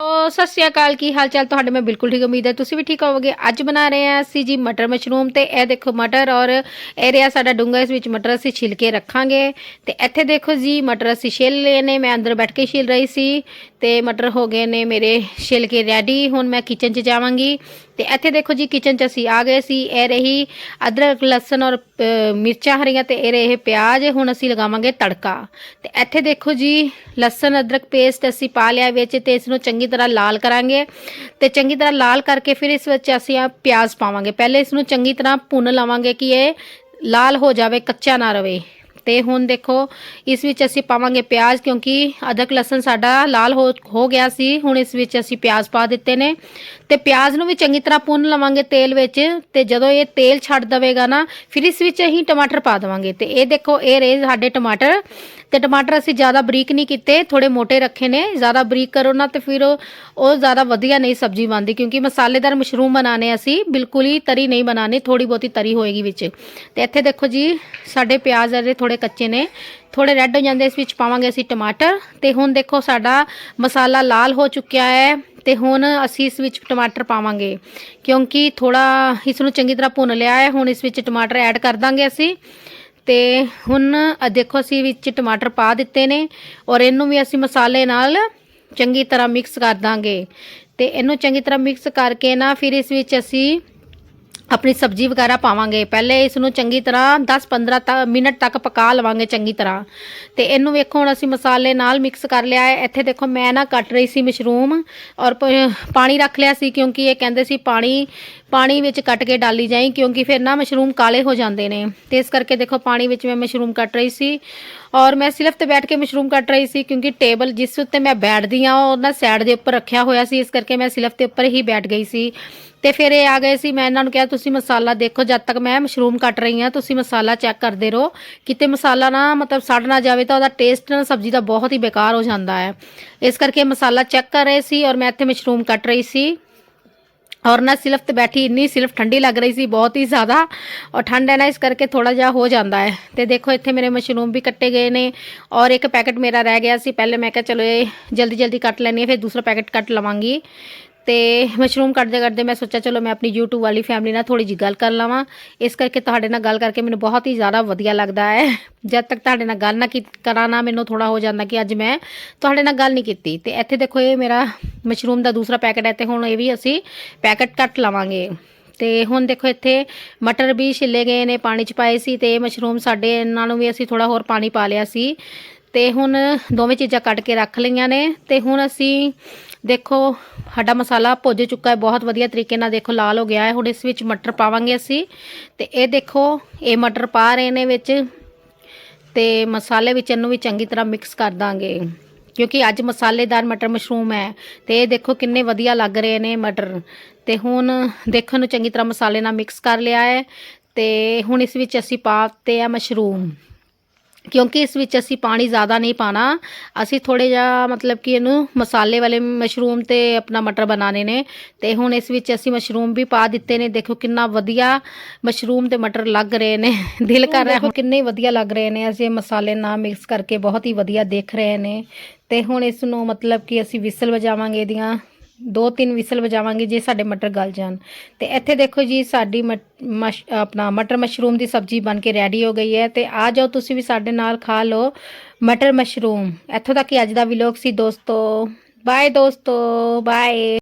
ਓ ਸਤਿ ਸ਼੍ਰੀ ਅਕਾਲ, ਕੀ ਹਾਲ ਚਾਲ ਤੁਹਾਡੇ? ਮੈਂ ਬਿਲਕੁਲ ਠੀਕ, ਉਮੀਦ ਹੈ ਤੁਸੀਂ ਵੀ ਠੀਕ ਹੋਵੋਗੇ। ਅੱਜ ਬਣਾ ਰਹੇ ਹਾਂ ਅਸੀਂ ਜੀ ਮਟਰ ਮਸ਼ਰੂਮ ਤੇ ਇਹ ਦੇਖੋ ਮਟਰ ਔਰ ਇਹ ਰਿਹਾ ਸਾਡਾ ਡੂੰਗਾ ਇਸ ਵਿੱਚ ਮਟਰ ਅਸੀਂ ਛਿਲ ਕੇ ਰੱਖਾਂਗੇ। ਤੇ ਇੱਥੇ ਦੇਖੋ ਜੀ, ਮਟਰ ਅਸੀਂ ਛਿਲ ਲਏ ਨੇ, ਮੈਂ ਅੰਦਰ ਬੈਠ ਕੇ ਛਿਲ ਰਹੀ ਸੀ ਤੇ ਮਟਰ ਹੋ ਗਏ ਨੇ ਮੇਰੇ ਛਿਲ ਕੇ ਰੈਡੀ ਹੁਣ ਮੈਂ ਕਿਚਨ 'ਚ ਜਾਵਾਂਗੀ। ਤੇ ਇੱਥੇ ਦੇਖੋ ਜੀ ਕਿਚਨ 'ਚ ਅਸੀਂ ਆ ਗਏ ਸੀ, ਇਹ ਰਹੀ ਅਦਰਕ, ਲਸਣ ਔਰ ਮਿਰਚਾਂ ਹਰੀਆਂ ਤੇ ਇਹ ਰਹੇ ਪਿਆਜ਼, ਹੁਣ ਅਸੀਂ ਲਗਾਵਾਂਗੇ ਤੜਕਾ। ਤੇ ਇੱਥੇ ਦੇਖੋ ਜੀ, ਲਸਣ, ਅਦਰਕ ਪੇਸਟ ਅਸੀਂ ਪਾ ਲਿਆ ਵਿੱਚ ਤੇ ਇਸ ਨੂੰ ਚੰਗੀ ਤਰ੍ਹਾਂ ਲਾਲ ਕਰਾਂਗੇ। ਤੇ ਚੰਗੀ ਤਰ੍ਹਾਂ ਲਾਲ ਕਰਕੇ ਫਿਰ ਇਸ ਵਿੱਚ ਅਸੀਂ ਆ ਪਿਆਜ਼ ਪਾਵਾਂਗੇ। ਪਹਿਲੇ ਇਸ ਨੂੰ ਚੰਗੀ ਤਰ੍ਹਾਂ ਭੁੰਨ ਲਵਾਂਗੇ ਕਿ ਇਹ ਲਾਲ ਹੋ ਜਾਵੇ, ਕੱਚਾ ਨਾ ਰਵੇ। ਤੇ ਹੁਣ ਦੇਖੋ, ਇਸ ਵਿੱਚ ਅਸੀਂ ਪਾਵਾਂਗੇ ਪਿਆਜ਼ ਕਿਉਂਕਿ ਅਦਰਕ ਲਸਣ ਸਾਡਾ ਲਾਲ ਹੋ ਹੋ ਗਿਆ ਸੀ, ਹੁਣ ਇਸ ਵਿੱਚ ਅਸੀਂ ਪਿਆਜ਼ ਪਾ ਦਿੱਤੇ ਨੇ। ਤੇ ਪਿਆਜ਼ ਨੂੰ ਵੀ ਚੰਗੀ ਤਰ੍ਹਾਂ ਭੁੰਨ ਲਵਾਂਗੇ ਤੇਲ ਵਿੱਚ ਤੇ ਜਦੋਂ ਇਹ ਤੇਲ ਛੱਡ ਦੇਵੇਗਾ ਨਾ, ਫਿਰ ਇਸ ਵਿੱਚ ਅਸੀਂ ਟਮਾਟਰ ਪਾ ਦੇਵਾਂਗੇ। ਤੇ ਇਹ ਦੇਖੋ, ਇਹ ਰਹੇ ਸਾਡੇ ਟਮਾਟਰ। ਤੇ ਟਮਾਟਰ ਅਸੀਂ ਜ਼ਿਆਦਾ ਬਰੀਕ ਨਹੀਂ ਕੀਤੇ ਥੋੜੇ ਮੋਟੇ ਰੱਖੇ ਨੇ, ਜ਼ਿਆਦਾ ਬਰੀਕ ਕਰੋ ਨਾ ਤੇ ਫਿਰ ਉਹ ਜ਼ਿਆਦਾ ਵਧੀਆ ਨਹੀਂ ਸਬਜ਼ੀ ਬਣਦੀ, ਕਿਉਂਕਿ ਮਸਾਲੇਦਾਰ ਮਸ਼ਰੂਮ ਬਣਾਣੇ ਅਸੀਂ, ਬਿਲਕੁਲ ਹੀ ਤਰੀ ਨਹੀਂ ਬਣਾਣੀ ਥੋੜੀ ਬਹੁਤੀ ਤਰੀ ਹੋਏਗੀ ਵਿੱਚ। ਤੇ ਇੱਥੇ ਦੇਖੋ ਜੀ, ਸਾਡੇ ਪਿਆਜ਼ ਅਰੇ ਥੋੜੇ ਕੱਚੇ ਨੇ ਥੋੜੇ ਰੈੱਡ ਹੋ ਜਾਂਦੇ, ਇਸ ਵਿੱਚ ਪਾਵਾਂਗੇ ਅਸੀਂ ਟਮਾਟਰ। ਤੇ ਹੁਣ ਦੇਖੋ ਸਾਡਾ ਮਸਾਲਾ ਲਾਲ ਹੋ ਚੁੱਕਿਆ ਹੈ, ਤੇ ਹੁਣ ਅਸੀਂ ਇਸ ਵਿੱਚ ਟਮਾਟਰ ਪਾਵਾਂਗੇ। ਕਿਉਂਕਿ ਥੋੜਾ ਇਸ ਨੂੰ ਚੰਗੀ ਤਰ੍ਹਾਂ ਭੁੰਨ ਲਿਆ ਹੈ, ਹੁਣ ਇਸ ਵਿੱਚ ਟਮਾਟਰ ਐਡ ਕਰ ਦਾਂਗੇ ਅਸੀਂ। ਤੇ ਹੁਣ ਦੇਖੋ ਅਸੀਂ ਵਿੱਚ ਟਮਾਟਰ ਪਾ ਦਿੱਤੇ ਨੇ ਔਰ ਇਹਨੂੰ ਵੀ ਅਸੀਂ ਮਸਾਲੇ ਨਾਲ ਚੰਗੀ ਤਰ੍ਹਾਂ ਮਿਕਸ ਕਰ ਦਾਂਗੇ। ਤੇ ਇਹਨੂੰ ਚੰਗੀ ਤਰ੍ਹਾਂ ਮਿਕਸ ਕਰਕੇ ਨਾ ਫਿਰ ਇਸ ਵਿੱਚ ਅਸੀਂ ਆਪਣੀ ਸਬਜ਼ੀ ਵਗੈਰਾ ਪਾਵਾਂਗੇ। ਪਹਿਲੇ ਇਸ ਨੂੰ ਚੰਗੀ ਤਰ੍ਹਾਂ 10-15 ਤ ਮਿੰਟ ਤੱਕ ਪਕਾ ਲਵਾਂਗੇ ਚੰਗੀ ਤਰ੍ਹਾਂ। ਤੇ ਇਹਨੂੰ ਵੇਖੋ ਹੁਣ ਅਸੀਂ ਮਸਾਲੇ ਨਾਲ ਮਿਕਸ ਕਰ ਲਿਆ ਹੈ। ਇੱਥੇ ਦੇਖੋ ਮੈਂ ਨਾ ਕੱਟ ਰਹੀ ਸੀ ਮਸ਼ਰੂਮ ਔਰ ਪਾਣੀ ਰੱਖ ਲਿਆ ਸੀ ਕਿਉਂਕਿ ਇਹ ਕਹਿੰਦੇ ਸੀ ਪਾਣੀ ਪਾਣੀ ਵਿੱਚ ਕੱਟ ਕੇ ਡਾਲੀ ਜਾਈ, ਕਿਉਂਕਿ ਫਿਰ ਨਾ ਮਸ਼ਰੂਮ ਕਾਲੇ ਹੋ ਜਾਂਦੇ ਨੇ। ਤੇ ਇਸ ਕਰਕੇ ਦੇਖੋ, ਪਾਣੀ ਵਿੱਚ ਮੈਂ ਮਸ਼ਰੂਮ ਕੱਟ ਰਹੀ ਸੀ। ਔਰ ਮੈਂ ਸਿਰਫ ਤੇ ਬੈਠ ਕੇ ਮਸ਼ਰੂਮ ਕੱਟ ਰਹੀ ਸੀ, ਕਿਉਂਕਿ ਟੇਬਲ ਜਿਸ ਉੱਤੇ ਮੈਂ ਬੈਠਦੀ ਆ ਉਹ ਨਾ ਸਾਈਡ ਦੇ ਉੱਪਰ ਰੱਖਿਆ ਹੋਇਆ ਸੀ, ਇਸ ਕਰਕੇ ਮੈਂ ਸਿਰਫ 'ਤੇ ਉੱਪਰ ਹੀ ਬੈਠ ਗਈ ਸੀ। ਤੇ ਫਿਰ ਇਹ ਆ ਗਏ ਸੀ, ਮੈਂ ਇਹਨਾਂ ਨੂੰ ਕਿਹਾ, ਤੁਸੀਂ ਮਸਾਲਾ ਦੇਖੋ, ਜਦ ਤੱਕ ਮੈਂ ਮਸ਼ਰੂਮ ਕੱਟ ਰਹੀ ਹਾਂ, ਤੁਸੀਂ ਮਸਾਲਾ ਚੈੱਕ ਕਰਦੇ ਰਹੋ। ਕਿਤੇ ਮਸਾਲਾ ਨਾ, ਮਤਲਬ ਸੜ ਨਾ ਜਾਵੇ, ਤਾਂ ਉਹਦਾ ਟੇਸਟ ਨਾ ਸਬਜ਼ੀ ਦਾ ਬਹੁਤ ਹੀ ਬੇਕਾਰ ਹੋ ਜਾਂਦਾ ਹੈ। ਇਸ ਕਰਕੇ ਮਸਾਲਾ ਚੈੱਕ ਕਰ ਰਹੇ ਸੀ ਔਰ ਮੈਂ ਇੱਥੇ ਮਸ਼ਰੂਮ ਕੱਟ ਰਹੀ ਸੀ। ਔਰ ਨਾ ਸਿਰਫ ਤੇ ਬੈਠੀ ਇੰਨੀ ਸਿਰਫ ਠੰਡੀ ਲੱਗ ਰਹੀ ਸੀ, ਬਹੁਤ ਹੀ ਜ਼ਿਆਦਾ। ਔਰ ਠੰਡ ਹੈ ਨਾ, ਇਸ ਕਰਕੇ ਥੋੜਾ ਜਿਹਾ ਹੋ ਜਾਂਦਾ ਹੈ। ਤੇ ਦੇਖੋ, ਇੱਥੇ ਮੇਰੇ ਮਸ਼ਰੂਮ ਵੀ ਕੱਟੇ ਗਏ ਨੇ ਔਰ ਇੱਕ ਪੈਕਟ ਮੇਰਾ ਰਹਿ ਗਿਆ ਸੀ। ਪਹਿਲੇ ਮੈਂ ਕਿਹਾ, ਚਲੋ ਇਹ ਜਲਦੀ ਜਲਦੀ ਕੱਟ ਲੈਣੀ ਹੈ, ਫਿਰ ਦੂਸਰਾ ਪੈਕਟ ਕੱਟ ਲਵਾਂਗੀ। ਤੇ ਮਸ਼ਰੂਮ ਕੱਟਦੇ ਕੱਟਦੇ ਮੈਂ ਸੋਚਿਆ, ਚਲੋ ਮੈਂ ਆਪਣੀ YouTube ਵਾਲੀ ਫੈਮਿਲੀ ਨਾਲ ਥੋੜੀ ਜਿਹੀ ਗੱਲ ਕਰ ਲਵਾਂ। ਇਸ ਕਰਕੇ ਤੁਹਾਡੇ ਨਾਲ ਗੱਲ ਕਰਕੇ ਮੈਨੂੰ ਬਹੁਤ ਹੀ ਜ਼ਿਆਦਾ ਵਧੀਆ ਲੱਗਦਾ ਹੈ। ਜਦ ਤੱਕ ਤੁਹਾਡੇ ਨਾਲ ਗੱਲ ਨਾ ਕੀ ਕਰਾਂ ਨਾ ਮੈਨੂੰ ਥੋੜਾ ਹੋ ਜਾਂਦਾ ਕਿ ਅੱਜ ਮੈਂ ਤੁਹਾਡੇ ਨਾਲ ਗੱਲ ਨਹੀਂ ਕੀਤੀ। ਤੇ ਇੱਥੇ ਦੇਖੋ ਇਹ ਮੇਰਾ ਮਸ਼ਰੂਮ ਦਾ ਦੂਸਰਾ ਪੈਕਟ ਹੈ ਤੇ ਹੁਣ ਇਹ ਵੀ ਅਸੀਂ ਪੈਕਟ ਕੱਟ ਲਵਾਂਗੇ। ਤੇ ਹੁਣ ਦੇਖੋ ਇੱਥੇ ਮਟਰ ਵੀ ਛਿੱਲੇ ਗਏ ਨੇ, ਪਾਣੀ ਚ ਪਾਏ ਸੀ ਤੇ ਮਸ਼ਰੂਮ ਸਾਡੇ ਇਹਨਾਂ ਨੂੰ ਵੀ ਅਸੀਂ ਥੋੜਾ ਹੋਰ ਪਾਣੀ ਪਾ ਲਿਆ ਸੀ। ਤੇ ਹੁਣ ਦੋਵੇਂ ਚੀਜ਼ਾਂ ਕੱਟ ਕੇ ਰੱਖ ਲਈਆਂ ਨੇ ਤੇ ਹੁਣ ਅਸੀਂ ਦੇਖੋ, ਸਾਡਾ ਮਸਾਲਾ ਭੁੱਜ ਚੁੱਕਾ ਹੈ, ਬਹੁਤ ਵਧੀਆ ਤਰੀਕੇ ਨਾਲ ਦੇਖੋ, ਲਾਲ ਹੋ ਗਿਆ ਹੈ। ਹੁਣ ਇਸ ਵਿੱਚ ਮਟਰ ਪਾਵਾਂਗੇ ਅਸੀਂ ਤੇ ਇਹ ਦੇਖੋ, ਇਹ ਮਟਰ ਪਾ ਰਹੇ ਨੇ ਵਿੱਚ ਤੇ ਮਸਾਲੇ ਵਿੱਚ ਇਹਨੂੰ ਵੀ ਚੰਗੀ ਤਰ੍ਹਾਂ ਮਿਕਸ ਕਰ ਦਾਂਗੇ ਕਿਉਂਕਿ ਅੱਜ ਮਸਾਲੇਦਾਰ ਮਟਰ ਮਸ਼ਰੂਮ ਹੈ ਤੇ ਇਹ ਦੇਖੋ ਕਿੰਨੇ ਵਧੀਆ ਲੱਗ ਰਹੇ ਨੇ ਮਟਰ ਤੇ ਹੁਣ ਦੇਖਣ ਨੂੰ ਚੰਗੀ ਤਰ੍ਹਾਂ ਮਸਾਲੇ ਨਾਲ ਮਿਕਸ ਕਰ ਲਿਆ ਹੈ ਤੇ ਹੁਣ ਇਸ ਵਿੱਚ ਅਸੀਂ ਪਾਤੇ ਆ ਮਸ਼ਰੂਮ। ਕਿਉਂਕਿ ਇਸ ਵਿੱਚ ਅਸੀਂ ਪਾਣੀ ਜ਼ਿਆਦਾ ਨਹੀਂ ਪਾਣਾ। ਅਸੀਂ ਥੋੜੇ ਜਿਹਾ ਮਤਲਬ ਕਿ ਇਹਨੂੰ ਮਸਾਲੇ ਵਾਲੇ ਮਸ਼ਰੂਮ ਤੇ ਆਪਣਾ ਮਟਰ ਬਣਾਣੇ ਨੇ ਤੇ ਹੁਣ ਇਸ ਵਿੱਚ ਅਸੀਂ ਮਸ਼ਰੂਮ ਵੀ ਪਾ ਦਿੱਤੇ ਨੇ। ਦੇਖੋ ਕਿੰਨਾ ਵਧੀਆ ਮਸ਼ਰੂਮ ਤੇ ਮਟਰ ਲੱਗ ਰਹੇ ਨੇ। ਦਿਲ ਕਰ ਰਿਹਾ ਕਿੰਨੇ ਵਧੀਆ ਲੱਗ ਰਹੇ ਨੇ। ਅਸੀਂ ਮਸਾਲੇ ਨਾਲ ਮਿਕਸ ਕਰਕੇ ਬਹੁਤ ਹੀ ਵਧੀਆ ਦੇਖ ਰਹੇ ਨੇ। ਤੇ ਹੁਣ ਇਸ ਨੂੰ ਮਤਲਬ ਕਿ ਅਸੀਂ ਵਿਸਲ ਵਜਾਵਾਂਗੇ ਇਹਦੀਆਂ। ਦੋ ਤਿੰਨ ਵਿਸਲ ਵਜਾਵਾਂਗੇ ਜੇ ਸਾਡੇ ਮਟਰ ਗਲ ਜਾਣ। ਤੇ ਇੱਥੇ ਦੇਖੋ ਜੀ, ਸਾਡੀ ਮਟ- ਮਸ਼, ਆਪਣਾ ਮਟਰ ਮਸ਼ਰੂਮ ਦੀ ਸਬਜ਼ੀ ਬਣ ਕੇ ਰੈਡੀ ਹੋ ਗਈ ਹੈ। ਤੇ ਆ ਜਾਓ ਤੁਸੀਂ ਵੀ ਸਾਡੇ ਨਾਲ ਖਾ ਲਓ ਮਟਰ ਮਸ਼ਰੂਮ। ਇੱਥੋਂ ਤੱਕ ਹੀ ਅੱਜ ਦਾ ਵਲੌਗ ਸੀ ਦੋਸਤੋ। ਬਾਏ ਦੋਸਤੋ ਬਾਏ